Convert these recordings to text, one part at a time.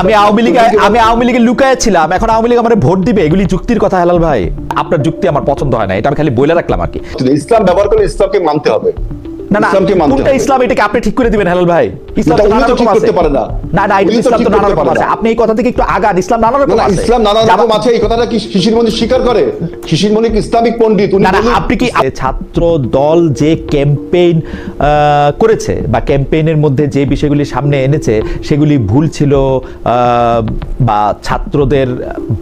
আমি আওয়ামী লীগ আমি আওয়ামী লীগে লুকায় ছিলাম। এখন আওয়ামী লীগ আমার ভোট দিবে এগুলি যুক্তির কথা হেলাল ভাই। আপনার যুক্তি আমার পছন্দ হয় না এটা আমি খালি বলে রাখলাম আর কি। ইসলাম ব্যবহার করলে ইসলামকে মানতে হবে। না না ইসলামকে মানতে ইসলাম এটাকে আপনি ঠিক করে দিবেন হেলাল ভাই। ইসলাম তো উনি নানা তো রকম ঠিক করতে পারে না। না না এটা উনি তো ইসলাম তো নানা রকম আছে। আপনি এই কথা থেকে একটু আগান ইসলাম নানা রকম না, না, আছে। ইসলাম নানা রকম আছে এই কথাটা কি শিশির মনি স্বীকার করে? শিশির মনি ইসলামিক পণ্ডিত? উনি না না বলুন- আপনি কি ছাত্র দল যে ক্যাম্পেইন করেছে বা ক্যাম্পেইনের মধ্যে যে বিষয়গুলি সামনে এনেছে সেগুলি ভুল ছিল বা ছাত্রদের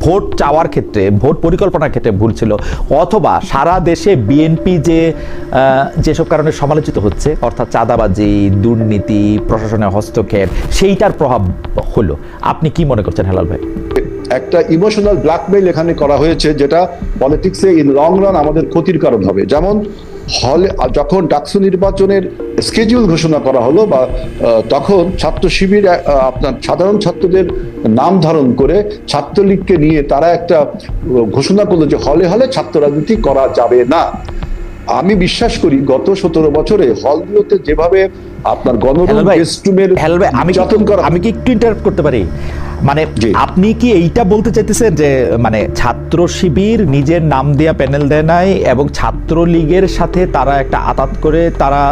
ভোট চাওয়ার ক্ষেত্রে ভোট পরিকল্পনার ক্ষেত্রে ভুল ছিল অথবা সারা দেশে বিএনপি যে আহ, যেসব কারণে সমালোচিত হচ্ছে অর্থাৎ চাঁদাবাজি দুর্নীতি প্রশাসনের হস্তক্ষেপ, সেইটার প্রভাব হলো। আপনি কি মনে করছেন, হেলাল ভাই? একটা ইমোশনাল ব্ল্যাকমেইল এখানে করা হয়েছে, যেটা পলিটিক্সে ইন লং রান আমাদের ক্ষতির কারণ হবে। যেমন, হলে, যখন ডাকসু নির্বাচনের স্কেডিউল ঘোষণা করা হলো বা তখন ছাত্র শিবির আপনার সাধারণ ছাত্রদের নাম ধারণ করে ছাত্রলীগকে নিয়ে তারা একটা ঘোষণা করল যে হলে হলে ছাত্র রাজনীতি করা যাবে না। আমি বিশ্বাস করি গত সতেরো বছরে হলগুলোতে যেভাবে আপনার গণরুম হেলাল ভাই, রেস্টরুমের হেলাল ভাই, আমি কি নির্যাতন করা আমি কি একটু ইন্টারাপ্ট করতে পারি? মানে। আপনি কি এইটা বলতে চাইতেছেন যে মানে ছাত্র শিবির নিজের নাম দেয়া প্যানেল দেয় নাই এবং ছাত্র লীগের সাথে তারা একটা আতাত করে তারা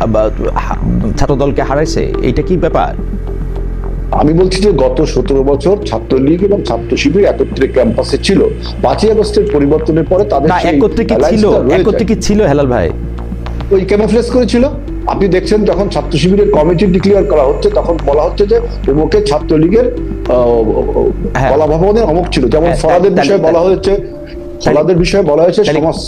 আহ, হা- ছাত্র দলকে হারাইছে? এইটা কি ব্যাপার? আমি বলছি যে গত সতেরো বছর ছাত্রলীগ এবং ছাত্র শিবির একত্রে ক্যাম্পাসে ছিল। পাঁচই আগস্টের পরিবর্তনের পরে তাদের একত্রে কি ছিল? একত্রে কি ছিল হেলাল ভাই? ওই ক্যামোফ্লেজ করেছিল। আপনি দেখছেন যখন ছাত্র শিবিরের কমিটি ডিক্লেয়ার করা হচ্ছে তখন বলা হচ্ছে যে অমুকে ছাত্রলীগের হ্যাঁ। কলা ভবনের অমুক ছিল। যেমন হ্যাঁ, ফরাদের বিষয়ে বলা হয়েছে ফরাদের বিষয়ে বলা হয়েছে সমাজ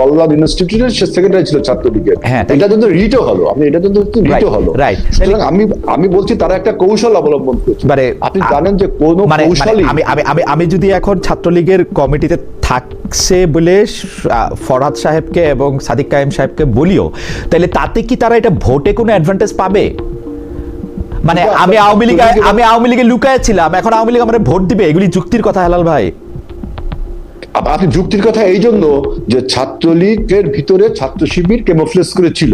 কল্যাণ ইনস্টিটিউটের সে সেক্রেটারি ছিল ছাত্রলীগের হ্যাঁ, এটা কিন্তু রিটও হলো। আপনি এটা কিন্তু রিটও হলো. সুতরাং আমি আমি বলছি তারা একটা কৌশল অবলম্বন করছে। মানে আপনি জানেন যে কোন মানে মানে কৌশলই আমি আমি আমি যদি এখন ছাত্রলীগের কমিটিতে থাকছে বলে আহ, ফরহাদ সাহেবকে এবং সাদিক কায়েম সাহেবকে বলিও তাহলে তাতে কি তারা এটা ভোটে কোনো অ্যাডভান্টেজ পাবে? মানে আমি আওয়ামী লীগ আমি আওয়ামী লীগে লুকায় ছিলাম এখন আওয়ামী লীগ আমার ভোট দিবে? এগুলি যুক্তির কথা হেলাল ভাই। আপনি যুক্তির কথা এই জন্য যে ছাত্রলীগের ভিতরে ছাত্র শিবির কেমোফ্লেস ছিল।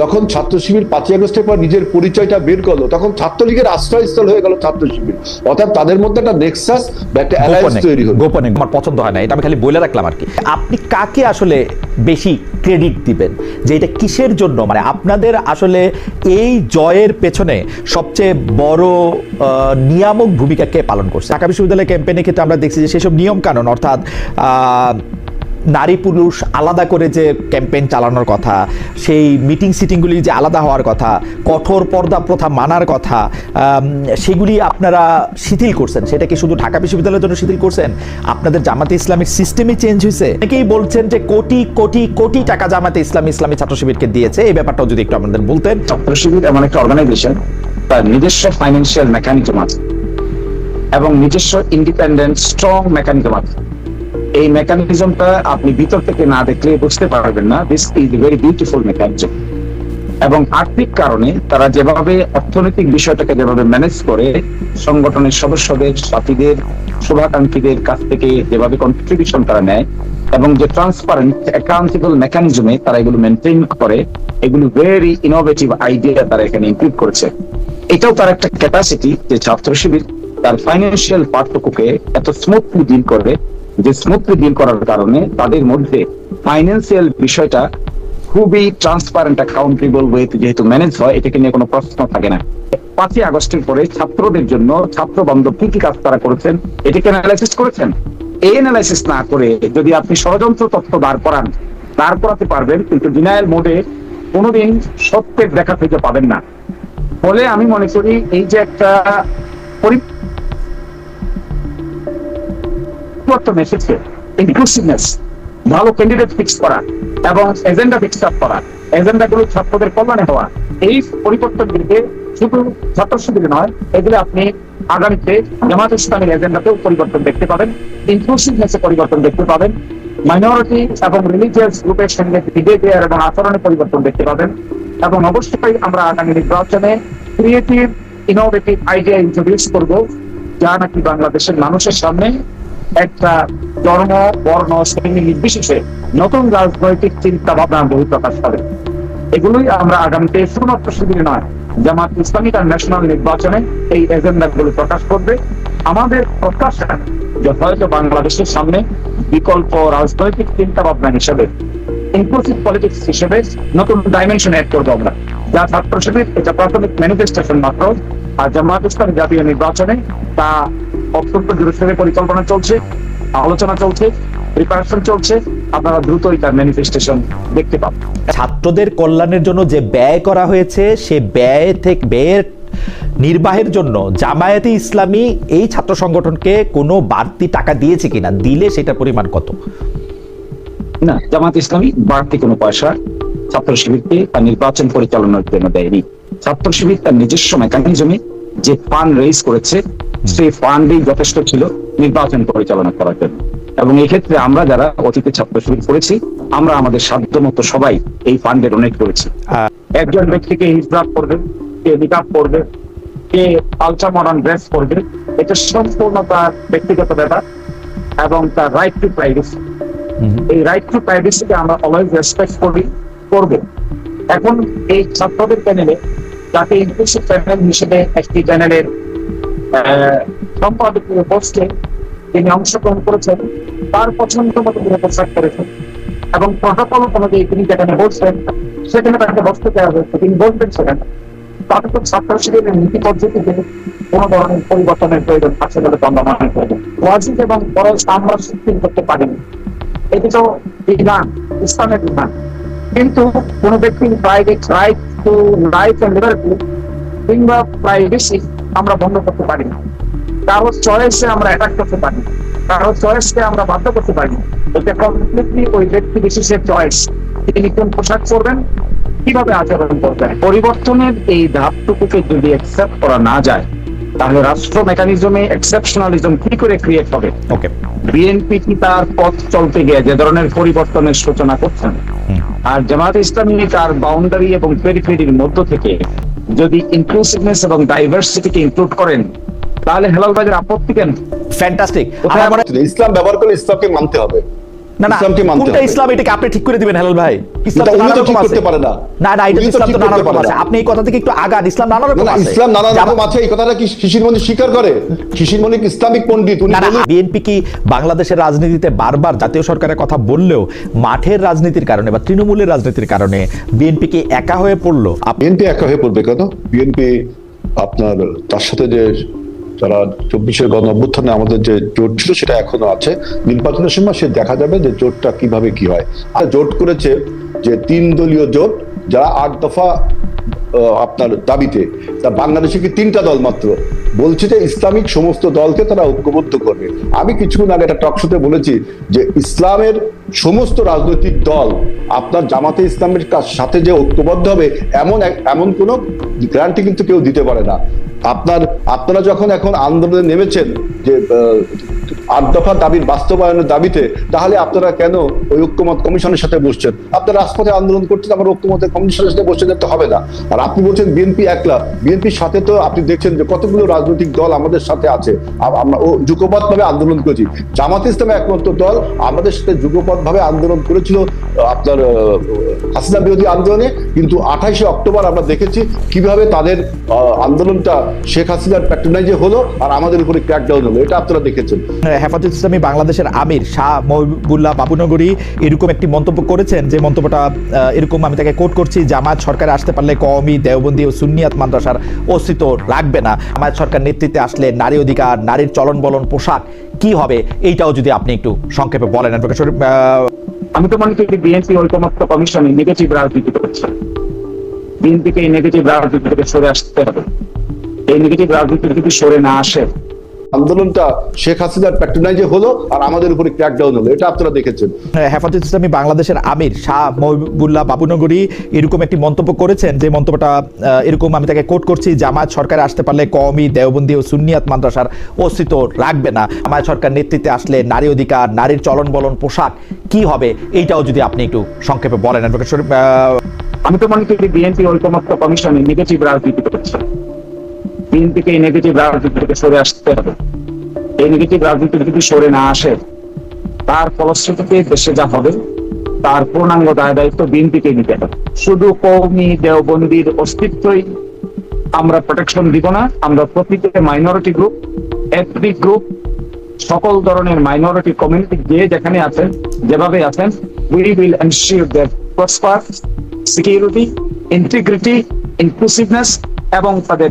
যখন ছাত্র শিবির পাঁচই আগস্টের পর নিজের পরিচয়টা বের করল তখন ছাত্রলীগের আশ্রয়স্থল হয়ে গেল ছাত্র শিবির। অর্থাৎ তাদের মধ্যে একটা নেক্সাস বা একটা অ্যালায়েন্স তৈরি হলো। গোপনে আমার পছন্দ হয় না এটা আমি খালি বলে রাখলাম আর কি। আপনি কাকে আসলে বেশি ক্রেডিট দিবেন। যে এটা কিসের জন্য? মানে আপনাদের আসলে এই জয়ের পেছনে সবচেয়ে বড় নিয়ামক ভূমিকা কে পালন করছে? ঢাকা বিশ্ববিদ্যালয় ক্যাম্পেইনের ক্ষেত্রে আমরা দেখছি যে সেসব নিয়ম কানুন অর্থাৎ নারী পুরুষ আলাদা করে যে ক্যাম্পেইন চালানোর কথা, সেই মিটিং সিটিংগুলি যে আলাদা হওয়ার কথা, কঠোর পর্দা প্রথা মানার কথা সেগুলি আপনারা শিথিল করছেন। সেটা কি শুধু ঢাকা বিশ্ববিদ্যালয়ের জন্য শিথিল করছেন? আপনাদের জামাতে ইসলামিক সিস্টেমই চেঞ্জ হয়েছে? অনেকেই বলছেন যে কোটি কোটি কোটি টাকা জামাতে ইসলামী ইসলামী ছাত্র শিবিরকে দিয়েছে। এই ব্যাপারটাও যদি একটু আমাদের বলতেন। ছাত্র শিবির এমন একটা অর্গানাইজেশন তার নিজস্ব ফাইন্যান্সিয়াল মেকানিজম আছে এবং নিজস্ব ইন্ডিপেন্ডেন্ট স্ট্রং মেকানিজম আছে। এই মেকানিজমটা আপনি ভিতর থেকে না দেখলে বুঝতে পারবেন না। This is very beautiful mechanism এবং আর্থিক কারণে তারা যেভাবে অর্থনৈতিক বিষয়টাকে যেভাবে ম্যানেজ করে, সংগঠনের সদস্যদের, সাথীদের, শুভাকাঙ্ক্ষীদের কাছ থেকে যেভাবে কন্ট্রিবিউশন তারা নেয় এবং যে ট্রান্সপারেন্ট অ্যাকাউন্টেবল মেকানিজমে তারা এগুলো মেনটেন করে, এগুলো ভেরি ইনোভেটিভ আইডিয়া তারা এখানে ইনক্লুড করেছে। এটাও তার একটা ক্যাপাসিটি যে ছাত্র শিবির তার ফাইন্যান্সিয়াল পার্থক্যকে এত স্মুথলি ডিল করে যে স্মুথলি ডিল করার কারণে তাদের মধ্যে ফাইন্যান্সিয়াল বিষয়টা খুবই ট্রান্সপারেন্ট অ্যাকাউন্টেবল ওয়েতে যেহেতু ম্যানেজ হয়, এটাকে নিয়ে কোনো প্রশ্ন থাকে না। পাঁচই আগস্টের পরে ছাত্রদের জন্য ছাত্র বান্ধব কি কি কাজ তারা করেছেন, এটাকে অ্যানালাইসিস করেছেন? এই অ্যানালাইসিস না করে যদি আপনি ষড়যন্ত্র তথ্য দাঁড় করান, দাঁড় করাতে পারবেন, কিন্তু ডিনায়াল মোডে কোনোদিন সত্যের দেখা থেকে পাবেন না। ফলে আমি মনে করি এই যে একটা পরিবর্তন এসেছে ইনক্লুসিভনেস ভালো ক্যান্ডিডেট ফিক্স করা এবং এজেন্ডা ফিক্স আপ করা। এজেন্ডা গুলো ছাত্রদের কল্যাণে হওয়া। এই পরিবর্তন দিকে শুধু ছাত্র শিবিরে নয়, এগুলো আপনি আগামীতে জামাত ইসলামের এজেন্ডাতেও পরিবর্তন দেখতে পাবেন ইনক্লুসিভনেসে পরিবর্তন দেখতে পাবেন মাইনরিটি এবং রিলিজিয়াস গ্রুপের সঙ্গে বিহেভিয়ার এবং আচরণে পরিবর্তন দেখতে পাবেন এবং অবশ্যই আমরা আগামী নির্বাচনে ক্রিয়েটিভ ইনোভেটিভ আইডিয়া ইন্ট্রোডিউস করব, যা নাকি বাংলাদেশের মানুষের সামনে একটা ধর্ম, বর্ণ শ্রেণি নির্বিশেষে নতুন রাজনৈতিক চিন্তা ভাবনা বহিঃপ্রকাশ করে। এগুলোই আমরা আগামীতে শুধুমাত্র শিবিরে নয়, জামাত ইসলামিক আর ন্যাশনাল নির্বাচনে এই এজেন্ডা গুলো প্রকাশ করবে। আমাদের প্রত্যাশা যে হয়তো বাংলাদেশের সামনে বিকল্প রাজনৈতিক চিন্তা ভাবনা হিসেবে ইনক্লুসিভ পলিটিক্স হিসেবে নতুন ডাইমেনশন অ্যাড করব আমরা। যা ছাত্র শিবির এটা প্রাথমিক ম্যানিফেস্টেশন মাত্র। আর জামাত ইসলাম জাতীয় নির্বাচনে তা অত্যন্ত জোরসোরে পরিকল্পনা চলছে আলোচনা চলছে প্রিপারেশন চলছে। আপনারা দ্রুতই তার ম্যানিফেস্টেশন দেখতে পাবেন। ছাত্রদের কল্যাণের জন্য যে ব্যয় করা হয়েছে সে ব্যয় থেকে ব্যয়ের নির্বাহের জন্য জামায়াতে ইসলামী এই ছাত্র সংগঠনকে কোনো বাড়তি টাকা দিয়েছে কিনা দিলে সেটার পরিমাণ কত? না জামাত ইসলামী বাড়তি কোনো পয়সা ছাত্র শিবিরকে তার নির্বাচন পরিচালনার জন্য দেয়নি। ছাত্র শিবির তার নিজস্ব মেকানিজমে যে ফান্ড রেজ করেছে সেই ফান্ডই যথেষ্ট ছিল নির্বাচন পরিচালনা করার জন্য। এবং এই ক্ষেত্রে আমরা যারা অতীতে ছাত্র শিবির করেছি আমরা আমাদের সাধ্য মতো সবাই এই ফান্ডে ডোনেট করেছি। একজন ব্যক্তিকে হিজরাত করবে কে নিকাপ করবে কে আলট্রা মডার্ন ড্রেস করবে এটা সম্পূর্ণ তার ব্যক্তিগত ব্যাপার এবং তার রাইট টু প্রাইভেসি এই রাইট টু প্রাইভেসিকে আমরা অলওয়েজ রেসপেক্ট করি করব। এখন এই ছাত্রদের প্যানেলে যাকে ইনক্লুসিভ প্যানেল হিসেবে একটি প্যানেলের সম্পাদকীয় পোস্টে তিনি অংশগ্রহণ করেছেন, তার পছন্দ মতো করে পোশাক করেছেন এবং প্রটোকল অনুযায়ী তিনি যেখানে বলছেন সেখানে তাকে বসতে দেওয়া হয়েছে। তিনি বলবেন সেখানে তাতে তো ছাত্র শিবিরের নীতি পদ্ধতিতে কোন ধরনের পরিবর্তনের প্রয়োজন আছে বলে আমরা মনে করি ওয়াজিব এবং ফরজ আমরা শিথিল করতে পারিনি। এটি তো বিধান, ইসলামের বিধান। কিন্তু কোন ব্যক্তির private right to life and liberty কিংবা প্রাইভেসি আমরা বন্ধ করতে পারি না। কারও চয়েসে আমরা অ্যাটাক করতে পারি না। কারও চয়েসকে আমরা বাধ্য করতে পারি না। এটা কমপ্লিটলি ওই ব্যক্তি বিশেষের চয়েস তিনি কোন পোশাক পরবেন? কীভাবে আচরণ করবেন? পরিবর্তনের এই ধাপটুকুকে যদি অ্যাকসেপ্ট করা না যায় তাহলে রাষ্ট্র মেকানিজমে এক্সেপশনালিজম কি করে ক্রিয়েট হবে? ওকে বিএনপি কি তার পথ চলতে গিয়ে যে ধরনের পরিবর্তনের সূচনা করছেন। আর জামাত ইসলামী তার বাউন্ডারি এবং পেরিফেরির মধ্য থেকে যদি ইনক্লুসিভনেস এবং ডাইভার্সিটিকে ইনক্লুড করেন তাহলে হেলাল ভাইয়ের আপত্তি কেন? ফ্যান্টাস্টিক ইসলাম ব্যবহার করে ইসলামকে মানতে হবে। না না কোনটা ইসলাম এটাকে আপনি ঠিক করে দিবেন হেলাল ভাই? ইসলাম তো নানা রকম আছে। পারে না। না না এটা ইসলাম তো নানা রকম আছে। আপনি এই কথা থেকে একটু আগান ইসলাম নানা রকম আছে। ইসলাম নানা রকম আছে এই কথাটা কি শিশির মনি স্বীকার করে? শিশির মনি ইসলামিক পণ্ডিত উনি না না বলুন। বিএনপি কি বাংলাদেশের রাজনীতিতে বারবার জাতীয় সরকারের কথা বললেও মাঠের রাজনীতির কারণে বা তৃণমূলের রাজনীতির কারণে বিএনপি কি একা হয়ে পড়ল? বিএনপি একা হয়ে পড়বে কেন? বিএনপি আপনার তার সাথে যে যারা চব্বিশের গণ আমাদের যে জোট ছিল সেটা এখনও আছে। নির্বাচনের সময় সে দেখা যাবে যে জোটটা কীভাবে কি হয়। আর জোট করেছে যে তিন দলীয় জোট, যারা আট দফা আপনার দাবিতে, তা বাংলাদেশে কি তিনটা দল মাত্র? বলছে যে ইসলামিক সমস্ত দলকে তারা ঐক্যবদ্ধ করবে। আমি কিছুক্ষণ আগে একটা টকশোতে বলেছি যে ইসলামের সমস্ত রাজনৈতিক দল আপনার জামাতে ইসলামের সাথে যে ঐক্যবদ্ধ হবে, এমন এমন কোনো গ্যারান্টি কিন্তু কেউ দিতে পারে না। আপনার, আপনারা যখন এখন আন্দোলনে নেমেছেন যে আট দফা দাবির বাস্তবায়নের দাবিতে, তাহলে আপনারা কেন ওই ঐক্যমত কমিশনের সাথে বসছেন? আপনারা রাজপথে আন্দোলন করছেন আমার ঐক্যমত কমিশনের সাথে বসে যেতে হবে না। আর আপনি বলছেন বিএনপি একলা। বিএনপির সাথে তো আপনি দেখছেন যে কতগুলো রাজনৈতিক দল আমাদের সাথে আছে। আমরা ও যুগপথ ভাবে আন্দোলন করেছি। জামাত ইসলাম একমাত্র দল আমাদের সাথে যুগপথ ভাবে আন্দোলন করেছিল আপনার হাসিনা বিরোধী আন্দোলনে। কিন্তু আঠাইশে অক্টোবর আমরা দেখেছি কীভাবে তাদের আন্দোলনটা শেখ হাসিনার প্যাট্রোনাইজে হলো আর আমাদের উপরে ক্র্যাকডাউন হলো। এটা আপনারা দেখেছেন। হেফাজত ইসলামী বাংলাদেশের আমির শাহ মহিবুল্লাহ বাবুনগরী এরকম একটি মন্তব্য করেছেন। যে মন্তব্যটা এরকম আমি তাকে কোট করছি জামাত সরকারে আসতে পারলে কওমি, দেওবন্দি ও সুন্নিয়াত মাদ্রাসার অস্তিত্ব রাখবে না। জামায়াত সরকার নেতৃত্বে আসলে নারী অধিকার, নারীর চলন বলন, পোশাক কি হবে? এইটাও যদি আপনি একটু সংক্ষেপে বলেন, আমি তো মনে করি বিএনপি ঐকমত্য কমিশনে নেগেটিভ রাজনীতি করছে। বিএনপিকে এই নেগেটিভ রাজনীতি থেকে সরে আসতে হবে। এই নেগেটিভ রাজনীতি যদি সরে না আসে আন্দোলনটা শেখ হাসিনার প্যাট্রোনাইজে হলো আর আমাদের উপরে ক্র্যাকডাউন হলো। এটা আপনারা দেখেছেন। হেফাজত ইসলামী বাংলাদেশের আমির শাহ মহিবুল্লাহ বাবুনগরী এরকম একটি মন্তব্য করেছেন। যে মন্তব্যটা এরকম আমি তাকে কোট করছি জামায়াত সরকারে আসতে পারলে কওমি দেওবন্দি ও সুন্নিয়াত মাদ্রাসার অস্তিত্ব রাখবে না। জামায়াত সরকার নেতৃত্বে আসলে নারী অধিকার নারীর চলন বলন পোশাক কি হবে? এইটাও যদি আপনি একটু সংক্ষেপে বলেন অ্যাডভোকেট আমি তো মনে করি বিএনপি ঐকমত্য কমিশনে নেগেটিভ রাজনীতি করছে। বিএনপিকে এই নেগেটিভ রাজনীতি থেকে সরে আসতে হবে। এই নেগেটিভ রাজনীতি যদি সরে না আসে, তার ফলশ্রুতিতে দেশে যা হবে, তার পূর্ণাঙ্গ দায় দায়িত্ব বিএনপিকে নিতে হবে। শুধু কৌমি দেওবন্দির অস্তিত্বই আমরা প্রোটেকশন দিব না, আমরা প্রতিটি মাইনরিটি গ্রুপ এথনিক গ্রুপ সকল ধরনের মাইনরিটি কমিউনিটি যে যেখানে আছেন, যেভাবে আছেন we will ensure that prosper security integrity inclusiveness এবং তাদের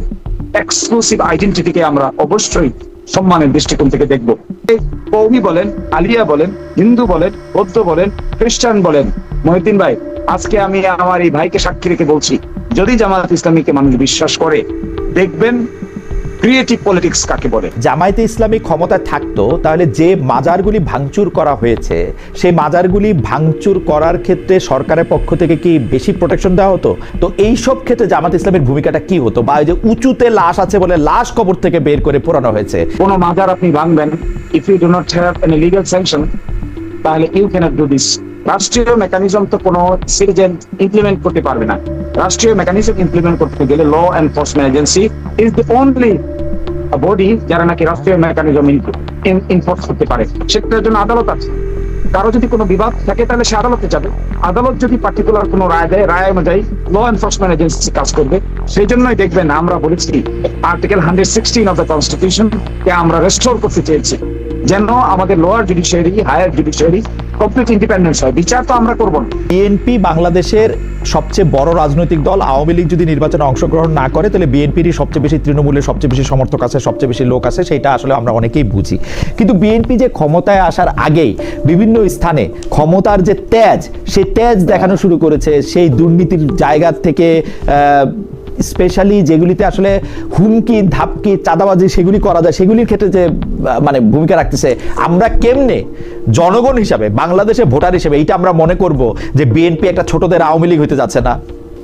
এক্সক্লুসিভ আইডেন্টিটিকে আমরা অবশ্যই সম্মানের দৃষ্টিকোণ থেকে দেখব। কৌমি বলেন, আলিয়া বলেন, হিন্দু বলেন, বৌদ্ধ বলেন, খ্রিস্টান বলেন। মহিউদ্দিন ভাই, আজকে আমি আমার এই ভাইকে সাক্ষী রেখে বলছি, যদি জামাত ইসলামীকে মানুষ বিশ্বাস করে, দেখবেন ক্রিয়েটিভ পলিটিক্স কাকে বলে? জামায়াতে ইসলামী ক্ষমতায় থাকতো তাহলে যে মাজারগুলি ভাঙচুর করা হয়েছে সেই মাজারগুলি ভাঙচুর করার ক্ষেত্রে সরকারের পক্ষ থেকে কি বেশি প্রোটেকশন দেওয়া হতো? তো এই সব ক্ষেত্রে জামাত ইসলামের ভূমিকাটা কি হতো? বা যে উঁচুতে লাশ আছে বলে লাশ কবর থেকে বের করে পোড়ানো হয়েছে। কোন মাজার আপনি ভাঙবেন if you do not have any legal sanction তাহলে ইউ ক্যানট ডু দিস রাষ্ট্রীয় মেকানিজম তো কোনো সিটিজেন ইমপ্লিমেন্ট করতে পারবে না। রাষ্ট্রীয় মেকানিজম ইমপ্লিমেন্ট করতে গেলে law enforcement agency is the only body যারা নাকি রাষ্ট্রীয় মেকানিজম ইনফোর্স করতে পারে সেটার জন্য আদালত আছে। কারও যদি কোনো বিবাদ থাকে তাহলে সে আদালতে যাবে। আদালত যদি পার্টিকুলার কোনো রায় দেয়, রায় অনুযায়ী ল এনফোর্সমেন্ট এজেন্সি কাজ করবে। সেই জন্যই দেখবেন আমরা বলেছি article hundred sixteen of the constitution কে আমরা রেস্টোর করতে চেয়েছি। যেন আমাদের lower judiciary higher judiciary complete independence হয়। বিচার তো আমরা করব না। বিএনপি বাংলাদেশের সবচেয়ে বড় রাজনৈতিক দল, আওয়ামী লীগ যদি নির্বাচনে অংশগ্রহণ না করে, তাহলে বিএনপিরই সবচেয়ে বেশি তৃণমূলের সবচেয়ে বেশি সমর্থক আছে, সবচেয়ে বেশি লোক আছে, সেটা আসলে আমরা অনেকেই বুঝি। কিন্তু বিএনপি যে ক্ষমতায় আসার আগেই বিভিন্ন স্থানে ক্ষমতার যে তেজ সেই তেজ দেখানো শুরু করেছে, সেই দুর্নীতির জায়গা থেকে স্পেশালি যেগুলিতে আসলে হুমকি, ধাপকি, চাঁদাবাজি সেগুলি করা যায়, সেগুলির ক্ষেত্রে যে মানে ভূমিকা রাখতেছে, আমরা কেমনে জনগণ হিসাবে, বাংলাদেশে ভোটার হিসেবে, এইটা আমরা মনে করব যে বিএনপি একটা ছোটদের আওয়ামী লীগ হতে যাচ্ছে না।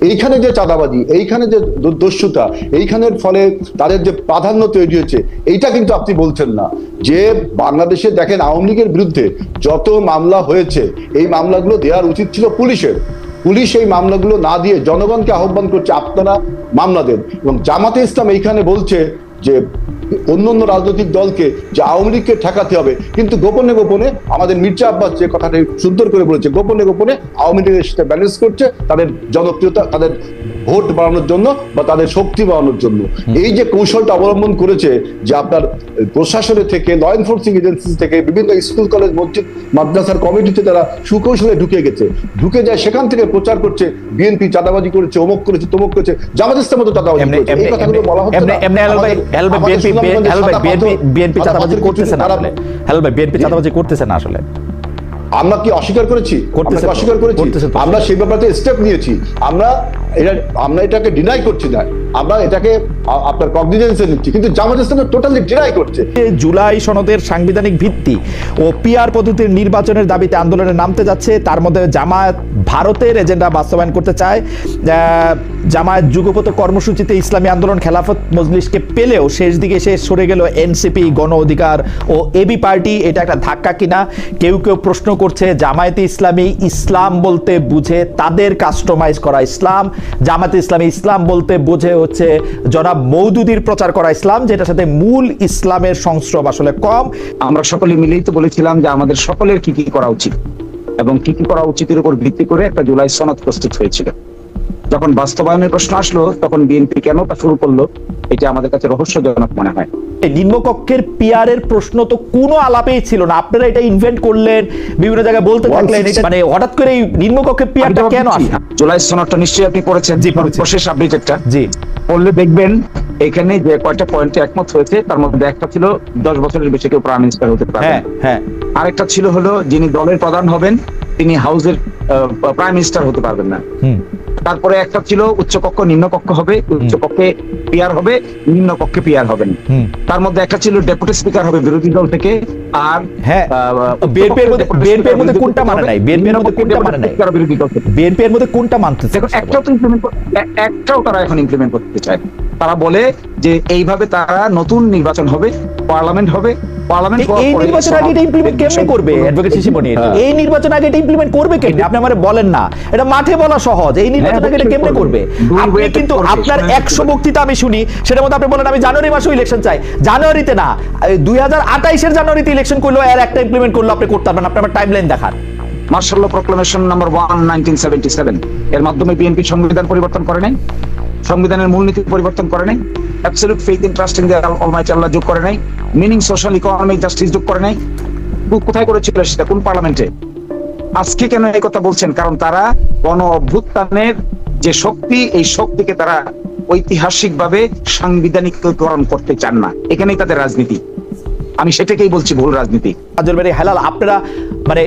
এইখানে যে চাঁদাবাজি, এইখানে যে দস্যুতা এইখানের ফলে তাদের যে প্রাধান্য তৈরি হয়েছে এইটা কিন্তু আপনি বলছেন না। যে বাংলাদেশে দেখেন আওয়ামী লীগের বিরুদ্ধে যত মামলা হয়েছে, এই মামলাগুলো দেওয়ার উচিত ছিল পুলিশের। পুলিশ এই মামলাগুলো না দিয়ে জনগণকে আহ্বান করছে আপনারা মামলা দেন। এবং জামাতে ইসলাম এইখানে বলছে যে অন্য অন্য রাজনৈতিক দলকে যে আওয়ামী লীগকে ঠেকাতে হবে। কিন্তু গোপনে গোপনে আমাদের মির্জা আব্বাস যে কথাটা সুন্দর করে বলেছে, গোপনে গোপনে আওয়ামী লীগের সাথে ব্যালেন্স করছে, তাদের জনপ্রিয়তা, তাদের ভোট বাড়ানোর জন্য বা তাদের শক্তি বাড়ানোর জন্য। এই যে কৌশলটা অবলম্বন করেছে যে আপনার প্রশাসনের থেকে ল এনফোর্সিং এজেন্সি থেকে বিভিন্ন স্কুল কলেজ মসজিদ মাদ্রাসার কমিটিতে তারা সুকৌশলে ঢুকে গেছে। ঢুকে যায় সেখান থেকে প্রচার করছে বিএনপি চাঁদাবাজি করেছে অমুক করেছে তমুক করেছে জামাত ইসলাম তো চাঁদাবাজি করেছে। এই কথাগুলো বলা হচ্ছে বিএনপি বিএনপি চাঁদাবাজি করতেছে আসলে। বিএনপি চাঁদাবাজি করতেছে না আসলে। আমরা কি অস্বীকার করেছি? অস্বীকার করেছি? আমরা সেই ব্যাপারে স্টেপ নিয়েছি। আমরা এটা আমরা এটাকে ডিনাই করছি না। আমরা এটাকে আপনার কগনিজেন্সে নিচ্ছি, কিন্তু জামাত ইসলাম টোটালি ডিনাই করছে। জুলাই সনদের সাংবিধানিক ভিত্তি ও পিআর পদ্ধতির নির্বাচনের দাবিতে আন্দোলনে নামতে যাচ্ছে, তার মধ্যে জামায়াত ভারতের এজেন্ডা বাস্তবায়ন করতে চায়। জামায়াত যুগপত কর্মসূচিতে ইসলামী আন্দোলন খেলাফত মজলিসকে পেলেও শেষ দিকে সে সরে গেল এনসিপি, গণ অধিকার ও এবি পার্টি। এটা একটা ধাক্কা কিনা? কেউ কেউ প্রশ্ন করছে, জামায়াতে ইসলামী ইসলাম বলতে বুঝে তাদের কাস্টমাইজ করা ইসলাম জামাতে ইসলামী ইসলাম বলতে বুঝে হচ্ছে জনাব মৌদুদির প্রচার করা ইসলাম, যেটার সাথে মূল ইসলামের সংস্রব আসলে কম। আমরা সকলে মিলেই তো বলেছিলাম যে আমাদের সকলের কি কি করা উচিত এবং কি কি করা উচিতের উপর ভিত্তি করে একটা জুলাই সনদ প্রস্তুত হয়েছিল। যখন বাস্তবায়নের প্রশ্ন আসলো তখন বিএনপি কেন তা শুরু করল এটা আমাদের কাছে রহস্যজনক মনে হয়। নিম্নকক্ষের পিয়ারের প্রশ্ন তো কোনো আলাপেই ছিল না। আপনারা এটা ইনভেন্ট করলেন বিভিন্ন জায়গায় বলতে থাকলেন এটা মানে হঠাৎ করে এই নিম্নকক্ষের পিয়ারটা কেন আসে জুলাই সনদটা নিশ্চয়ই আপনি পড়েছেন জি। শেষ আপডেটেরটা জি। পড়লে দেখবেন এখানে যে কয়টা পয়েন্টে একমত হয়েছে তার মধ্যে একটা ছিল দশ বছরের বেশি কেউ প্রাইম মিনিস্টার হতে পারবে হ্যাঁ। হ্যাঁ। আরেকটা ছিল হলো যিনি দলের প্রধান হবেন তিনি হাউসের প্রাইম মিনিস্টার হতে পারবেন না। হুম। তারপরে একটা ছিল উচ্চকক্ষ নিম্নকক্ষ হবে উচ্চকক্ষে পিয়ার হবে নিম্নকক্ষে পিয়ার হবেন তার মধ্যে একটা ছিল ডেপুটি স্পিকার হবে বিরোধী দল থেকে আর হ্যাঁ। এর মধ্যে- BNP মধ্যে কোনটা মানে নাই? এর মধ্যে কোনটা মানে নাই? বিরোধী দল থেকে বিএনপি এর মধ্যে কোনটা মানতেছে দেখো একটাও তো ইমপ্লিমেন্ট একটাও তারা এখন ইমপ্লিমেন্ট করতে চায়। তারা বলে যে এইভাবে তারা নতুন নির্বাচন হবে পার্লামেন্ট হবে পার্লামেন্ট এই- এই নির্বাচন আগে এটা ইমপ্লিমেন্ট কেমনে করবে? অ্যাডভোকেট শিশিমণি। এই নির্বাচন আগে এটা ইমপ্লিমেন্ট করবে কেমনে? আপনি আমারে বলেন না। এটা মাঠে বলা সহজ। এই নির্বাচন আগে এটা কেমনে করবে? করবে। আপনি কিন্তু আপনার শুনেন একশো শুনেন। বক্তৃতা আমি শুনি সেটার মধ্যে আপনি বলেন আমি জানুয়ারি ইলেকশন চাই। জানুয়ারিতে না জানুয়ারিতে ইলেকশন করল এর একটা ইমপ্লিমেন্ট করল আপনি করতে পারবেন আপনি আমার টাইম লাইন দেখান। Martial proclamation number one nineteen seventy seven এর মাধ্যমে বিএনপি সংবিধান পরিবর্তন করে নাই? সংবিধানের মূলনীতি পরিবর্তন করে নাই absolute faith in trust in almighty Allah যোগ করে নাই মিনিং সোশ্যাল ইকোনমিক জাস্টিস যোগ করে নাই। কোথায় করেছিল সেটা? কোন পার্লামেন্টে আজকে কেন এই কথা বলছেন? কারণ তারা গণ অভ্যুত্থানের যে শক্তি, এই শক্তিকে তারা ঐতিহাসিকভাবে সাংবিধানিককরণ করতে চান না। এখানেই তাদের রাজনীতি। আমি সেটাকেই বলছি ভুল রাজনীতি। হেলাল, আপনারা মানে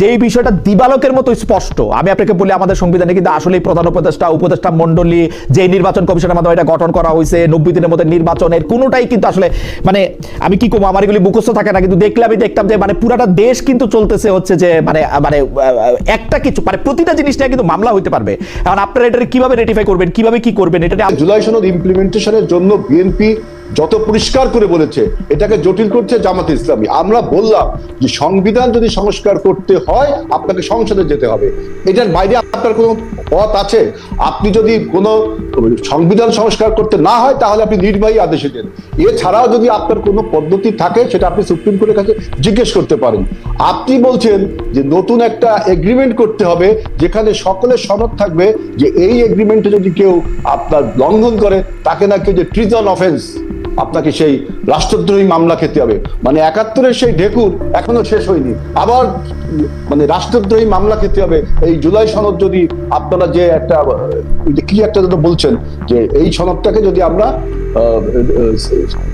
যেই বিষয়টা দিবালকের মতো স্পষ্ট। আমি আপনাকে বলি, আমাদের সংবিধানে কিন্তু আসলেই প্রধান উপদেষ্টা উপদেষ্টা মন্ডলী যে নির্বাচন কমিশনের মাধ্যমে এটা গঠন করা হয়েছে, নব্বই দিনের মধ্যে নির্বাচনের, কোনোটাই কিন্তু আসলে মানে আমি কি করব আমার এগুলি মুখস্থ থাকে না, কিন্তু দেখলে আমি দেখতাম যে মানে পুরাটা দেশ কিন্তু চলতেছে হচ্ছে যে মানে মানে একটা কিছু মানে প্রতিটা জিনিস নিয়ে কিন্তু মামলা হইতে পারবে। এখন আপনারা এটা কীভাবে রেটিফাই করবেন, কীভাবে কি করবেন, এটা জুলাই সনদ ইমপ্লিমেন্টেশনের জন্য বিএনপি যত পরিষ্কার করে বলেছে, এটাকে জটিল করছে জামাত ইসলামী। আমরা বললাম যে সংবিধান যদি সংস্কার করতে হয়, আপনাকে সংসদে যেতে হবে। এটার বাইরে আপনার কোনো পথ আছে? আপনি যদি কোনো সংবিধান সংস্কার করতে না হয়, তাহলে আপনি নির্বাহী আদেশে দেন এছাড়াও যদি আপনার কোনো পদ্ধতি থাকে, সেটা আপনি সুপ্রিম কোর্টের কাছে জিজ্ঞেস করতে পারেন। আপনি বলছেন যে নতুন একটা এগ্রিমেন্ট করতে হবে, যেখানে সকলের সনদ থাকবে যে এই এগ্রিমেন্টে যদি কেউ আপনার লঙ্ঘন করে, তাকে না কেউ যে ট্রিজন অফেন্স আপনাকে সেই রাষ্ট্রদ্রোহী মামলা খেতে হবে। মানে একাত্তরের সেই ঢেকুর এখনও শেষ হয়নি। আবার মানে রাষ্ট্রদ্রোহী মামলা খেতে হবে। এই জুলাই সনদ যদি আপনারা যে একটা কি একটা যেন বলছেন, যে এই সনদটাকে যদি আমরা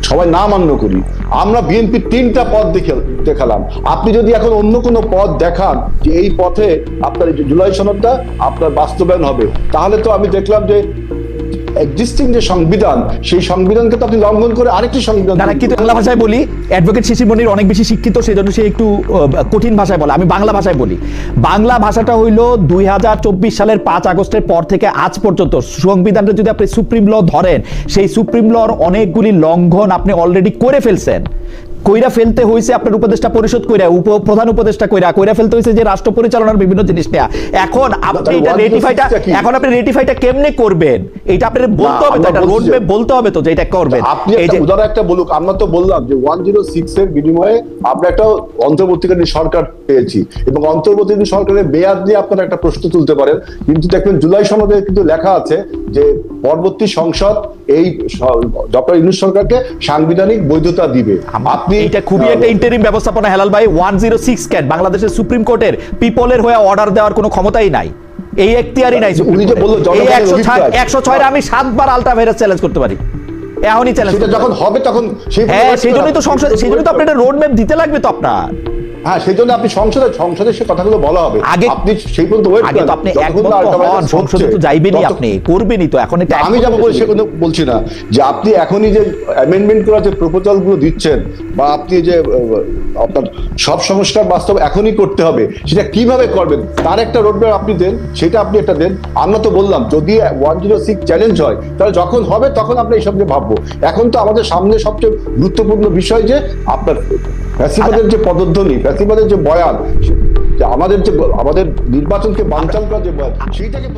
সবাই না মান্য করি, আমরা বিএনপি তিনটা পথ দেখে দেখালাম। আপনি যদি এখন অন্য কোনো পথ দেখান, যে এই পথে আপনার জুলাই সনদটা আপনার বাস্তবায়ন হবে, তাহলে তো আমি দেখলাম যে এক্সিস্টিং যে সংবিধান সেই সংবিধানকে তো আপনি লঙ্ঘন করে আরেকটি সংবিধান তারা কিন্তু বাংলা ভাষায় বলি অ্যাডভোকেট শিশির মনির অনেক বেশি শিক্ষিত সেই জন্য সে একটু কঠিন ভাষায় বলে। আমি বাংলা ভাষায় বলি। বাংলা ভাষাটা হইল দুই সালের পাঁচ আগস্টের পর থেকে আজ পর্যন্ত। সংবিধানটা যদি আপনি সুপ্রিম ল ধরেন সেই সুপ্রিম লর অনেকগুলি লঙ্ঘন আপনি অলরেডি করে ফেলছেন। কইরা ফেলতে হয়েছে আপনার উপদেষ্টা পরিষদ কইরা উপ প্রধান উপদেষ্টা কইরা কইরা ফেলতে হয়েছে যে রাষ্ট্র পরিচালনার বিভিন্ন জিনিস নেয়া। এখন আপনি এটা রেটিফাইটা এখন আপনি রেটিফাইটা কেমনে করবেন? এটা আপনার বলতে হবে তো এটা রোডম্যাপ বলতে হবে তো যে এটা করবেন। আপনি একটা উদাহরণ একটা বলুক আমরা তো বললাম যে ওয়ান জিরো সিক্স এর বিনিময়ে আমরা একটা অন্তর্বর্তীকালীন সরকার পেয়েছি। এবং অন্তর্বর্তীকালীন সরকারের মেয়াদ নিয়ে আপনারা একটা প্রশ্ন তুলতে পারেন কিন্তু দেখবেন জুলাই সনদে কিন্তু লেখা আছে যে পরবর্তী সংসদ এই ডক্টর ইউনুস সরকারকে সাংবিধানিক বৈধতা দিবে। আপনি এটা খুবই একটা ইন্টারিম ব্যবস্থাপনা হেলাল ভাই। ওয়ান জিরো সিক্স ক্যাট বাংলাদেশের সুপ্রিম কোর্টের পিপলের হয়ে অর্ডার দেওয়ার কোনো ক্ষমতাই নাই। এই এখতিয়ারই নাই উনি যে বলল একশো ছয় আমি সাতবার আলট্রা ভাইরাস চ্যালেঞ্জ করতে পারি। এখনই চ্যালেঞ্জ যখন হবে তখন সেই হ্যাঁ সেই জন্যই তো সংসদ সেই জন্যই তো আপনার রোড ম্যাপ দিতে লাগবে তো আপনার। হ্যাঁ সেই জন্য আপনি সংসদে সংসদে সে কথাগুলো বলা হবে। আগে- আপনি সেই পর্যন্ত ওয়েট তো আপনি একমত সংসদে তো যাইবেনই আপনি করবেনই তো এখন এটা আমি যাব বলে সে বলছি না যে আপনি এখনই যে অ্যামেন্ডমেন্ট করার যে প্রপোজালগুলো দিচ্ছেন বা আপনি যে আপনার সব সংস্কার বাস্তব এখনই করতে হবে সেটা কীভাবে করবেন তার একটা রোডম্যাপ আপনি দেন সেটা আপনি একটা দেন। আমরা তো বললাম যদি ওয়ান জিরো সিক্স চ্যালেঞ্জ হয় তাহলে যখন হবে তখন আমরা এইসব নিয়ে ভাববো। এখন তো আমাদের সামনে সবচেয়ে গুরুত্বপূর্ণ বিষয় যে আপনার ফ্যাসিবাদের যে পদধ্বনি ফ্যাসিবাদের যে বয়ান আমাদের যে আমাদের নির্বাচনকে বানচাল করার যে বয়ান সেইটাকে